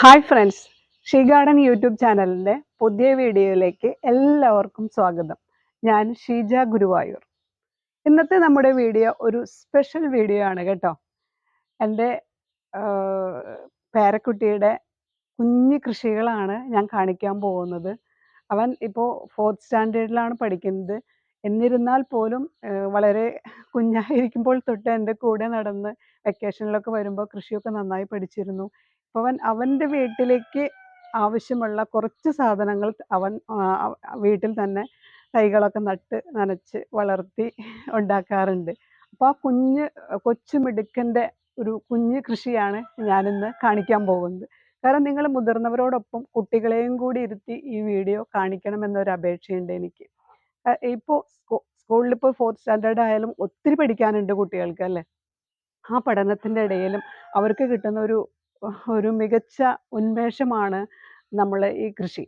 Hi friends she garden YouTube ചാനലിന്റെ പുതിയ വീഡിയോയിലേക്ക് എല്ലാവർക്കും സ്വാഗതം. ഞാൻ ഷീജ ഗുരുവായൂർ. ഇന്നത്തെ നമ്മുടെ വീഡിയോ ഒരു സ്പെഷ്യൽ വീഡിയോ ആണ് കേട്ടോ. എന്റെ പേരക്കുട്ടിയുടെ കുഞ്ഞു കൃഷികളാണ് ഞാൻ കാണിക്കാൻ പോകുന്നത്. അവൻ ഇപ്പോൾ ഫോർത്ത് സ്റ്റാൻഡേർഡിലാണ് പഠിക്കുന്നത്. എന്നിരുന്നാൽ പോലും വളരെ കുഞ്ഞായിരിക്കുമ്പോൾ തൊട്ട് എന്റെ കൂടെ നടന്ന് വെക്കേഷനിലൊക്കെ വരുമ്പോൾ കൃഷിയൊക്കെ നന്നായി പഠിച്ചിരുന്നു. അപ്പോൾ അവൻ അവന്റെ വീട്ടിലേക്ക് ആവശ്യമുള്ള കുറച്ച് സാധനങ്ങൾ അവൻ വീട്ടിൽ തന്നെ തൈകളൊക്കെ നട്ട് നനച്ച് വളർത്തി ഉണ്ടാക്കാറുണ്ട്. അപ്പോൾ ആ കുഞ്ഞ് കൊച്ചു മിടുക്കന്റെ ഒരു കുഞ്ഞ് കൃഷിയാണ് ഞാനിന്ന് കാണിക്കാൻ പോകുന്നത്. കാരണം നിങ്ങൾ മുതിർന്നവരോടൊപ്പം കുട്ടികളെയും കൂടി ഇരുത്തി ഈ വീഡിയോ കാണിക്കണമെന്നൊരു അപേക്ഷയുണ്ട് എനിക്ക്. ഇപ്പോൾ സ്കൂളിൽ ഇപ്പോൾ ഫോർത്ത് സ്റ്റാൻഡേർഡ് ആയാലും ഒത്തിരി പഠിക്കാനുണ്ട് കുട്ടികൾക്ക് അല്ലേ? ആ പഠനത്തിന്റെ ഇടയിലും അവർക്ക് കിട്ടുന്ന ഒരു ഒരു മികച്ച ഉന്മേഷമാണ് നമ്മൾ ഈ കൃഷി.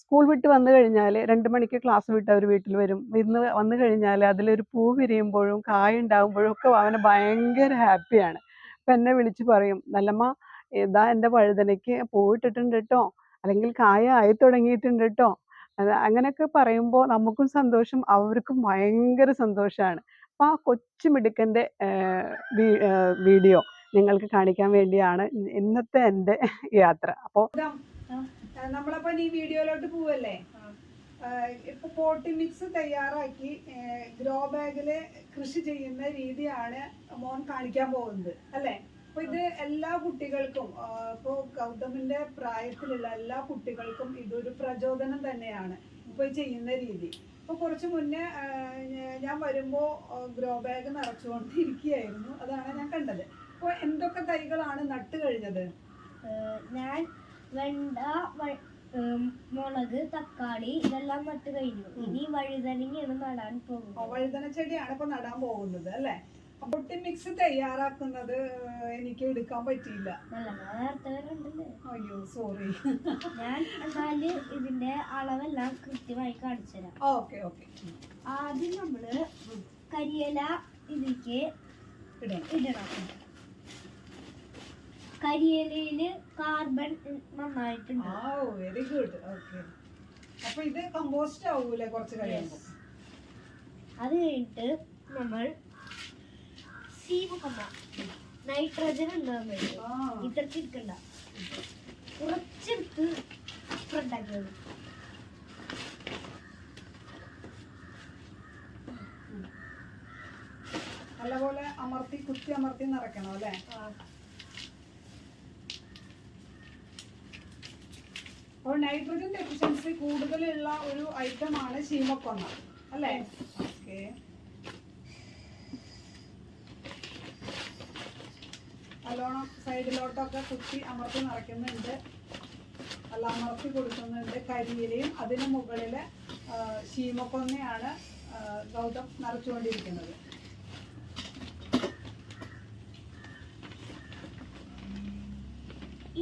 സ്കൂൾ വിട്ട് വന്നു കഴിഞ്ഞാൽ രണ്ട് മണിക്ക് ക്ലാസ് വിട്ട് അവർ വീട്ടിൽ വരും. ഇന്ന് വന്നു കഴിഞ്ഞാൽ അതിലൊരു പൂ വിരിയുമ്പോഴും കായ ഉണ്ടാകുമ്പോഴും ഒക്കെ അവന് ഭയങ്കര ഹാപ്പിയാണ്. അപ്പം എന്നെ വിളിച്ച് പറയും നല്ലമ്മ ഇതാ എന്റെ വഴുതനയ്ക്ക് പൂവിട്ടിട്ടുണ്ട് കേട്ടോ അല്ലെങ്കിൽ കായ ആയി തുടങ്ങിയിട്ടുണ്ട് കേട്ടോ അങ്ങനെയൊക്കെ പറയുമ്പോൾ നമുക്കും സന്തോഷം അവർക്കും ഭയങ്കര സന്തോഷമാണ് അപ്പോൾ ആ കൊച്ചു മിടുക്കന്റെ വീഡിയോ നിങ്ങൾക്ക് കാണിക്കാൻ വേണ്ടിയാണ് ഇന്നത്തെ എന്റെ യാത്ര. അപ്പോൾ നമ്മളപ്പോ ഈ വീഡിയോയിലോട്ട് പോവല്ലേ? ഇപ്പൊ പോട്ടി മിക്സ് തയ്യാറാക്കി ഗ്രോ ബാഗിൽ കൃഷി ചെയ്യുന്ന രീതിയാണ് മോൻ കാണിക്കാൻ പോകുന്നത് അല്ലേ? അപ്പൊ ഇത് എല്ലാ കുട്ടികൾക്കും ഇപ്പൊ ഗൗതമിന്റെ പ്രായത്തിലുള്ള എല്ലാ കുട്ടികൾക്കും ഇതൊരു പ്രചോദനം തന്നെയാണ് ഇപ്പൊ ചെയ്യുന്ന രീതി. ഇപ്പൊ കുറച്ച് മുന്നേ ഞാൻ വരുമ്പോ ഗ്രോ ബാഗ് നിറച്ചുകൊണ്ടിരിക്കുകയായിരുന്നു. അതാണ് ഞാൻ കണ്ടത്. അപ്പൊ എന്തൊക്കെ തൈകളാണ് നട്ട് കഴിഞ്ഞത്? ഞാൻ വെണ്ട മുളക് തക്കാളി ഇതെല്ലാം നട്ട് കഴിഞ്ഞു. ഇനി വഴുതനങ്ങയാണ് നടാൻ ആ, പോകുന്നത്. വഴുതന ചെടിയാണ് ഇപ്പൊ നടാൻ പോകുന്നത് അല്ലെ? പൊട്ടി മിക്സ് തയ്യാറാക്കുന്നത് എനിക്ക് എടുക്കാൻ പറ്റിയില്ല. അയ്യോ സോറി ഞാൻ എന്നാൽ ഇതിന്റെ അളവെല്ലാം കൃത്യമായി കാണിച്ചു തരാം. Okay okay. ആദ്യം നമ്മൾ കരിയില ഇതിലേക്ക് ഇടണം. കരിയിലയിൽ കാർബൺ നന്നായിട്ടുണ്ട്. ആ വെരി ഗുഡ് ഓക്കെ അപ്പൊ ഇത് കമ്പോസ്റ്റ് ആവൂലേ കുറച്ച് കഴിയുമ്പോൾ അത് കഴിഞ്ഞിട്ട് നമ്മൾ സീമക്കൊന്ന നൈട്രജൻ ഉണ്ടാകാൻ വേണ്ടി ഇത്രക്ക് എടുക്കണ്ട. കുറച്ചെടുത്ത് ഉണ്ടാക്കിയത് നല്ലപോലെ അമർത്തി കുത്തി അമർത്തി നിറയ്ക്കണം അല്ലേ? അപ്പോൾ നൈട്രജൻ ഡെഫിഷ്യൻസി കൂടുതലുള്ള ഒരു ഐറ്റം ആണ് ശീമക്കൊന്ന അല്ലേ? ഓക്കെ. നല്ലോണം സൈഡിലോട്ടൊക്കെ കുത്തി അമർത്തി നിറയ്ക്കുന്നുണ്ട്. അല്ല അമർത്തി കൊടുക്കുന്നുണ്ട് കരിയിലയും അതിന് മുകളിൽ ശീമക്കൊന്നയാണ് ഗൗതം നിറച്ചുകൊണ്ടിരിക്കുന്നത്.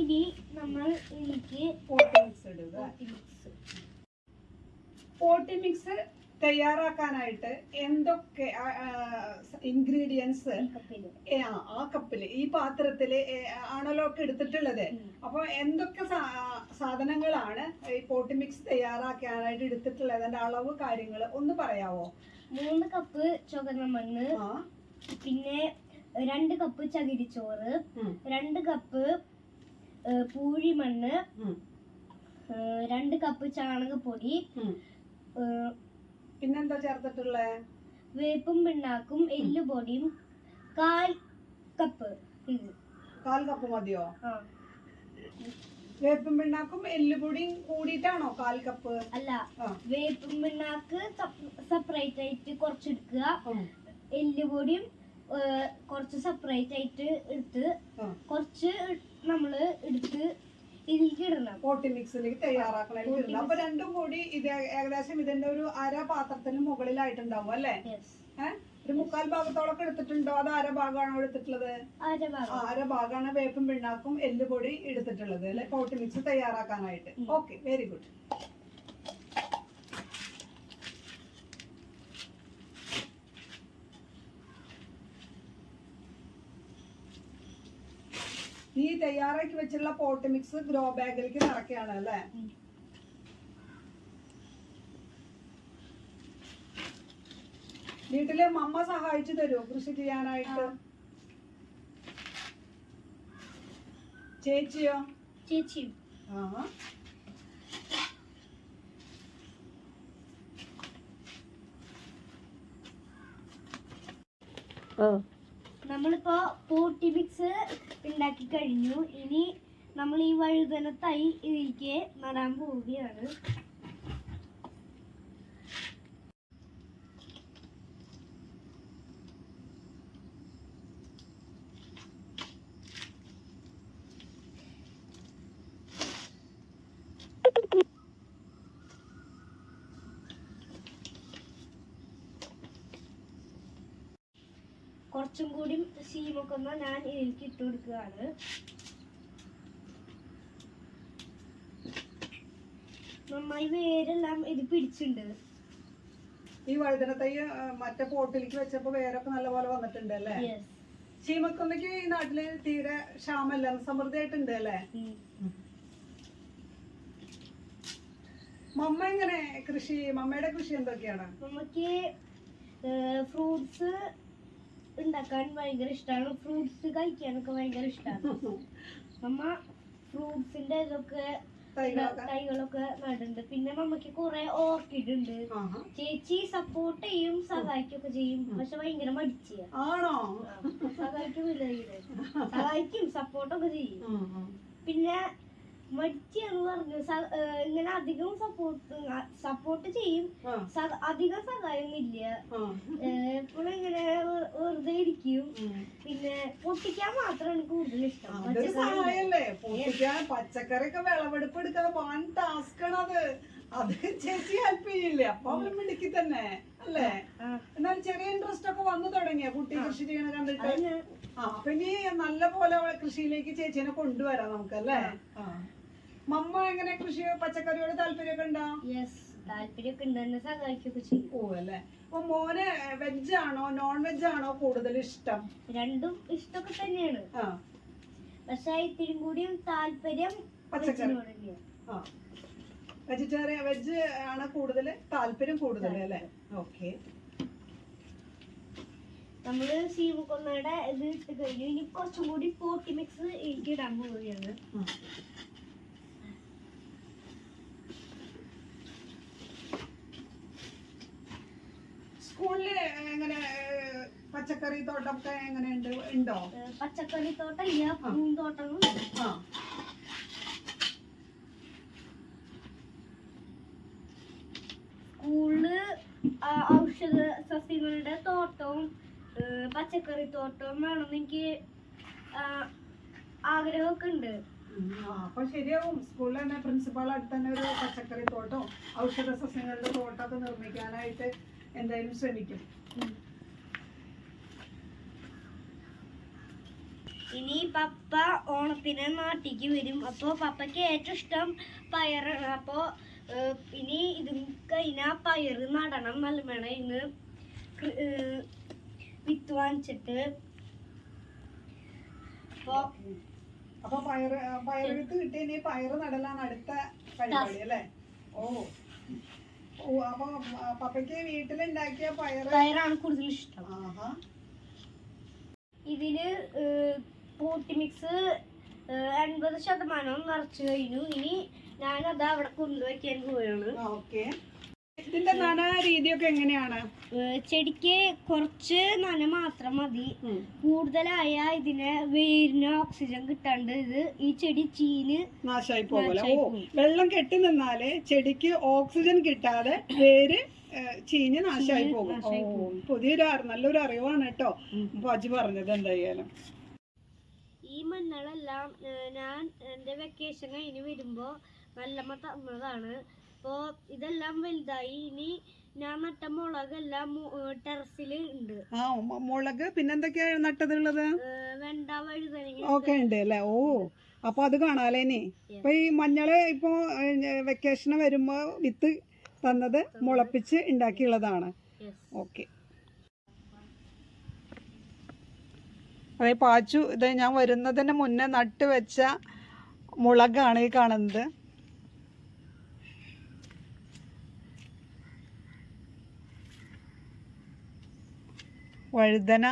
ഇനി നമ്മൾ എനിക്ക് ഇടുക. പോട്ടി മിക്സ് തയ്യാറാക്കാനായിട്ട് എന്തൊക്കെ ഇൻഗ്രീഡിയൻസ് ആ കപ്പിൽ. ഈ പാത്രത്തിൽ ആണല്ലോ ഒക്കെ എടുത്തിട്ടുള്ളത്. അപ്പൊ എന്തൊക്കെ സാധനങ്ങളാണ് ഈ പോട്ടി മിക്സ് തയ്യാറാക്കാനായിട്ട് എടുത്തിട്ടുള്ളത്? അതിന്റെ അളവ് കാര്യങ്ങൾ ഒന്ന് പറയാവോ? മൂന്ന് കപ്പ് ചുവന്ന മണ്ണ് പിന്നെ രണ്ട് കപ്പ് ചകിരിച്ചോറ്. രണ്ട് കപ്പ് പൂഴി. ഏഹ്, രണ്ട് കപ്പ് ചാണകപ്പൊടി പിന്നെന്താ ചേർത്തിട്ടുള്ളേ? വേപ്പും പിണ്ണാക്കും എല്ലുപൊടിയും കാൽ കപ്പ് കാൽ കപ്പ് മതിയോ? വേപ്പും പിണ്ണാക്കും എല്ലുപൊടിയും കൂടിയിട്ടാണോ കാൽ കപ്പ് അല്ല വേപ്പും പിണ്ണാക്ക് സെപ്പറേറ്റ് ആയിട്ട് കുറച്ചെടുക്കുക. എല്ലുപൊടിയും കുറച്ച് സെപ്പറേറ്റ് ആയിട്ട് എടുത്ത് കുറച്ച് നമ്മൾ എടുത്ത് പോട്ടി മിക്സിലേക്ക് തയ്യാറാക്കണതിലേക്ക് ഇടണം അപ്പൊ രണ്ടും കൂടി ഇത് ഏകദേശം ഇതിന്റെ ഒരു അര പാത്രത്തിന് മുകളിലായിട്ടുണ്ടാവും അല്ലേ. ഏഹ് ഒരു മുക്കാൽ ഭാഗത്തോളൊക്കെ എടുത്തിട്ടുണ്ടോ? അത് അര ഭാഗമാണോ എടുത്തിട്ടുള്ളത്? അര ആ, അര ഭാഗമാണ് വേപ്പും പിണ്ണാക്കും എല്ലുപൊടി എടുത്തിട്ടുള്ളത് അല്ലെ? പോട്ടി മിക്സ് തയ്യാറാക്കാനായിട്ട്. ഓക്കെ വെരി ഗുഡ് നീ തയ്യാറാക്കി വെച്ചിട്ടുള്ള പോട്ട് മിക്സ് ഗ്രോ ബാഗിലേക്ക് നിറയ്ക്കുകയാണ് അല്ലേ? വീട്ടിലെ മമ്മ സഹായിച്ചു തരുമോ കൃഷി ചെയ്യാനായിട്ട്. ചേച്ചിയോ? ചേച്ചിയും. ആ. നമ്മളിപ്പോ പോട്ടി മിക്സ് ഉണ്ടാക്കി കഴിഞ്ഞു. ഇനി നമ്മൾ ഈ വഴുതന തൈ ഇതിലേക്ക് നടാൻ പോവുകയാണ്. കുറച്ചും കൂടി സീമൊക്കെ ഒന്ന് ഞാൻ ഇതിലേക്ക് ഇട്ട് കൊടുക്കുകയാണ്. നന്നായി വേരെല്ലാം ഇത് പിടിച്ചിട്ടുണ്ട്. ഈ വഴുതന തൈ മറ്റേ പോട്ടിലേക്ക് വെച്ചപ്പോ വേരൊക്കെ നല്ലപോലെ വന്നിട്ടുണ്ട് അല്ലേ? ചീമക്കൊന്നയ്ക്ക് ഈ നാട്ടിൽ തീരെ ക്ഷാമല്ല സമൃദ്ധിയായിട്ടുണ്ട് അല്ലേ? മമ്മ എങ്ങനെ കൃഷി മമ്മയുടെ കൃഷി എന്തൊക്കെയാണ്? നമുക്ക് ഫ്രൂട്ട്സ് ഉണ്ടാക്കാൻ ഭയങ്കര ഇഷ്ടമാണ് ഫ്രൂട്ട്സ് കഴിക്കാനൊക്കെ ഭയങ്കര ഇഷ്ടമാണ് അമ്മ ഫ്രൂട്ട്സിന്റെ ഇതൊക്കെ തൈകളൊക്കെ? നടുന്നുണ്ട്. പിന്നെ മമ്മക്ക് കുറെ ഓർക്കിഡ് ഉണ്ട്. ചേച്ചി സപ്പോർട്ട് ചെയ്യും സഹായിക്കൊക്കെ ചെയ്യും. പക്ഷെ ഭയങ്കര മടിച്ച ആണോ? സഹായിക്കുന്നില്ല. സഹായിക്കും സപ്പോർട്ടൊക്കെ ചെയ്യും. ഉം, പറഞ്ഞു ഏഹ് ഇങ്ങനെ അധികം സപ്പോർട്ട് സപ്പോർട്ട് ചെയ്യും. അധികം സഹായമൊന്നുമില്ല. എപ്പോഴും ഇങ്ങനെ വെറുതെ ഇരിക്കും. പിന്നെ പൊട്ടിക്കാൻ മാത്രമാണ് കൂടുതൽ ഇഷ്ടം. പച്ചക്കറി ഒക്കെ വിളവെടുപ്പ് ടാസ്ക് അത് അത് ചേച്ചി ഹെൽപ്പ് ചെയ്യില്ലേ? അപ്പൊ അവൾ മിടുക്കി തന്നെ അല്ലേ? എന്നാൽ ചെറിയ ഇൻട്രസ്റ്റ് ഒക്കെ വന്നു തുടങ്ങിയ? കുട്ടി കൃഷി ചെയ്യണ കണ്ടിട്ട്? ആ അപ്പൊ ഇനി നല്ല പോലെ അവളെ കൃഷിയിലേക്ക് ചേച്ചീനെ കൊണ്ടുവരാം നമുക്ക് അല്ലേ? ആ. മമ്മ എങ്ങനെ കൃഷി പച്ചക്കറിയോട് താല്പര്യമൊക്കെ ഉണ്ടോ? യെസ് താല്പര്യമൊക്കെ ഉണ്ടെന്ന് സഹായിക്കൊക്കെ ചെയ്യും ഓ അല്ലേ? അപ്പൊ മോന് വെജ് ആണോ നോൺ വെജ് ആണോ കൂടുതൽ ഇഷ്ടം? രണ്ടും ഇഷ്ടമൊക്കെ തന്നെയാണ്. ആ. പക്ഷെ ഇത്തിരി കൂടിയും താല്പര്യം പച്ചക്കറി. ആ. വെജിറ്റേറിയൻ വെജ് ആണ് കൂടുതൽ താല്പര്യം കൂടുതൽ അല്ലേ? ഓക്കെ നമ്മൾ സീമക്കൊന്നയുടെ ഇത് ഇട്ട് കഴിഞ്ഞു. ഇനി കുറച്ചും കൂടി പോട്ടി മിക്സ് എനിക്ക് ഇടാൻ പോവുകയാണ്. സ്കൂളിൽ എങ്ങനെ പച്ചക്കറി തോട്ടമൊക്കെ എങ്ങനെയുണ്ട്? ഉണ്ടോ? പച്ചക്കറി തോട്ടം ഇല്ല പൂന്തോട്ടങ്ങൾ ആ. സ്കൂളിൽ ഔഷധ സസ്യങ്ങളുടെ തോട്ടവും പച്ചക്കറി തോട്ടവും വേണമെന്ന് എനിക്ക് ആഗ്രഹമൊക്കെ ഉണ്ട്. അപ്പൊ ശരിയാവും. സ്കൂളിൽ തന്നെ പ്രിൻസിപ്പാൾ അടുത്ത് തന്നെ ഒരു പച്ചക്കറി തോട്ടം ഔഷധ സസ്യങ്ങളുടെ തോട്ടമൊക്കെ നിർമ്മിക്കാനായിട്ട് എന്തായാലും ശ്രമിക്കും. ഇനി പപ്പ ഓണത്തിന് നാട്ടിക്ക് വരും. അപ്പോൾ പപ്പയ്ക്ക് ഏറ്റവും ഇഷ്ടം പയറാണ്. അപ്പോൾ ഇനി ഇതും കഴിഞ്ഞാൽ പയറ് നടണം നല്ലമേണ ഇന്ന് വിത്ത് വാങ്ങിച്ചിട്ട്. അപ്പോൾ അപ്പൊ പയറ് പയറ് കിട്ടിയ കിട്ടി പയറ് നടലാണ് അടുത്ത പരിപാടി അല്ലേ? ഓ. അപ്പൊ ആ, പപ്പയ്ക്ക് വീട്ടിലുണ്ടാക്കിയ പയറ് പയറാണ് കൂടുതൽ ഇഷ്ടം. ഇതിൽ പൂട്ടി മിക്സ് എൺപത് ശതമാനം നിറച്ചു കഴിഞ്ഞു. ഇനി ഞാനത് അവിടെ കൊണ്ടുവയ്ക്കാൻ പോവുകയാണ് ഓക്കെ. ഇതിന്റെ നന രീതിയൊക്കെ എങ്ങനെയാണ്? ചെടിക്ക് കുറച്ച് നന മാത്രം മതി. കൂടുതലായ ഇതിന് വേരിന് ഓക്സിജൻ കിട്ടാണ്ട് ഇത് ഈ ചെടി ചീന് നാശമായി പോകല ഓ വെള്ളം കെട്ടി നിന്നാൽ ചെടിക്ക് ഓക്സിജൻ കിട്ടാതെ വേര് ചീഞ്ഞ് നാശമായി പോകും. പുതിയൊരു നല്ലൊരു അറിവാണ് കേട്ടോ. പജി അജി പറഞ്ഞത് എന്തായാലും. ഈ മണ്ണുകളെല്ലാം ഞാൻ എന്റെ വെക്കേഷൻ കഴിഞ്ഞ് വരുമ്പോൾ വെള്ളമ്മ തന്നതാണ്. അപ്പോൾ ഇതെല്ലാം വലുതായി. ഇനി ഞാൻ നട്ട മുളകെല്ലാം ടെറസിൽ ഉണ്ട് ആ മുളക് പിന്നെന്തൊക്കെയാ നട്ടതുള്ളത് വെണ്ട വഴുതനങ്ങ ഒക്കെ ഉണ്ട് അല്ലേ? ഓ അപ്പൊ അത് കാണാലേ ഇനി. ഇപ്പൊ ഈ മഞ്ഞൾ ഇപ്പൊ വെക്കേഷന് വരുമ്പോ വിത്ത് തന്നത് മുളപ്പിച്ച് ഉണ്ടാക്കിയുള്ളതാണ്. ഓക്കെ. അതെ പാച്ചു ഇത് ഞാൻ വരുന്നതിന് മുന്നേ നട്ട് വെച്ച മുളകാണ് ഈ കാണുന്നത്. വഴുതന.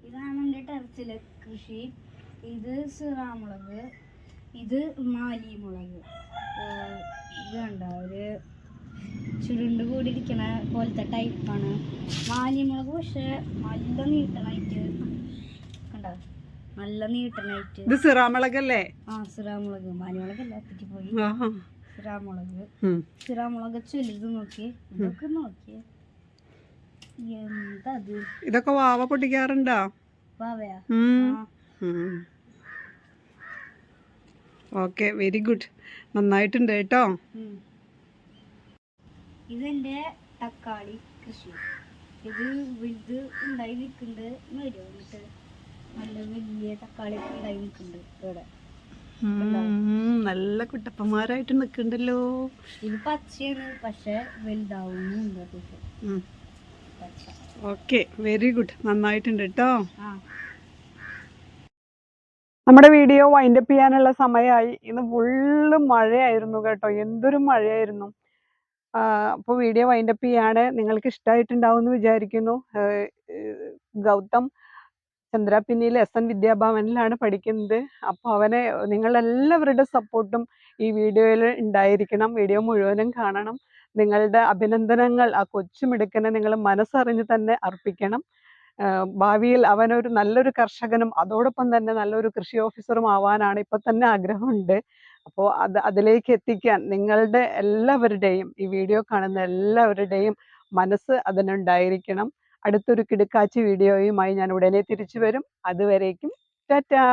ഇതാണ് എന്റെ ടെറസിലെ കൃഷി. ഇത് സിറാമുളക് ഇത് മാലി മുളക് ഇത് കണ്ട ഒരു ചുരുണ്ട് കൂടിയിരിക്കണ പോലത്തെ ടൈപ്പാണ് മാലി മുളക് പക്ഷെ നല്ല നീട്ടണായിട്ട് കണ്ട? നല്ല നീട്ടണായിട്ട് ഇത് സിറാമുളകല്ലേ ആ സിറാമുളക് മാലിമുളകല്ല? തെറ്റിപ്പോയി സിറാമുളക് ഉം. ചിരാമുളക് ചെലുത് നോക്കി. ഇതൊക്കെ നോക്കി. എന്താ അത് ഇതൊക്കെ വാവ പൊട്ടിക്കാറുണ്ടോ? വാവയാ? Okay very good. നന്നായിട്ടുണ്ട് കേട്ടോ. ഇതെന്റെ തക്കാളി കൃഷി. ഇത് വലുത് ഉണ്ടായി നിൽക്കുന്നുണ്ട് വരും. എന്നിട്ട് നല്ല വലിയ തക്കാളി ഉണ്ടായി നിൽക്കുന്നുണ്ട് ഇവിടെ. നല്ല കുട്ടപ്പന്മാരായിട്ട് നിൽക്കണ്ടല്ലോ ഇത് പച്ചയാണ് പക്ഷെ വലുതാവുന്നുണ്ട് ഓക്കെ വെരി ഗുഡ്. നന്നായിട്ടുണ്ട് കേട്ടോ നമ്മുടെ വീഡിയോ വൈൻഡപ്പ് ചെയ്യാനുള്ള സമയമായി. ഇന്ന് ഫുള്ള് മഴയായിരുന്നു കേട്ടോ. എന്തൊരു മഴയായിരുന്നു. അപ്പോൾ വീഡിയോ വൈൻഡപ്പ് ചെയ്യാണ്. നിങ്ങൾക്ക് ഇഷ്ടമായിട്ടുണ്ടാവും എന്ന് വിചാരിക്കുന്നു ഗൗതം ചന്ദ്രാപിന്നിയിൽ എസ് എൻ വിദ്യാഭവനിലാണ് പഠിക്കുന്നത്. അപ്പോൾ അവനെ നിങ്ങളെല്ലാവരുടെ സപ്പോർട്ടും ഈ വീഡിയോയിൽ ഉണ്ടായിരിക്കണം. വീഡിയോ മുഴുവനും കാണണം. നിങ്ങളുടെ അഭിനന്ദനങ്ങൾ ആ കൊച്ചുമിടുക്കനെ നിങ്ങൾ മനസ്സറിഞ്ഞ് തന്നെ അർപ്പിക്കണം. ഭാവിയിൽ അവനൊരു നല്ലൊരു കർഷകനും അതോടൊപ്പം തന്നെ നല്ലൊരു കൃഷി ഓഫീസറും ആവാനാണ് ഇപ്പൊ തന്നെ ആഗ്രഹമുണ്ട്. അപ്പോൾ അത് അതിലേക്ക് എത്തിക്കാൻ നിങ്ങളുടെ എല്ലാവരുടെയും ഈ വീഡിയോ കാണുന്ന എല്ലാവരുടെയും മനസ്സ് അതിനുണ്ടായിരിക്കണം. അടുത്തൊരു കിടുക്കാച്ചി വീഡിയോയുമായി ഞാൻ ഉടനെ തിരിച്ചു വരും. അതുവരേക്കും ടാറ്റാ!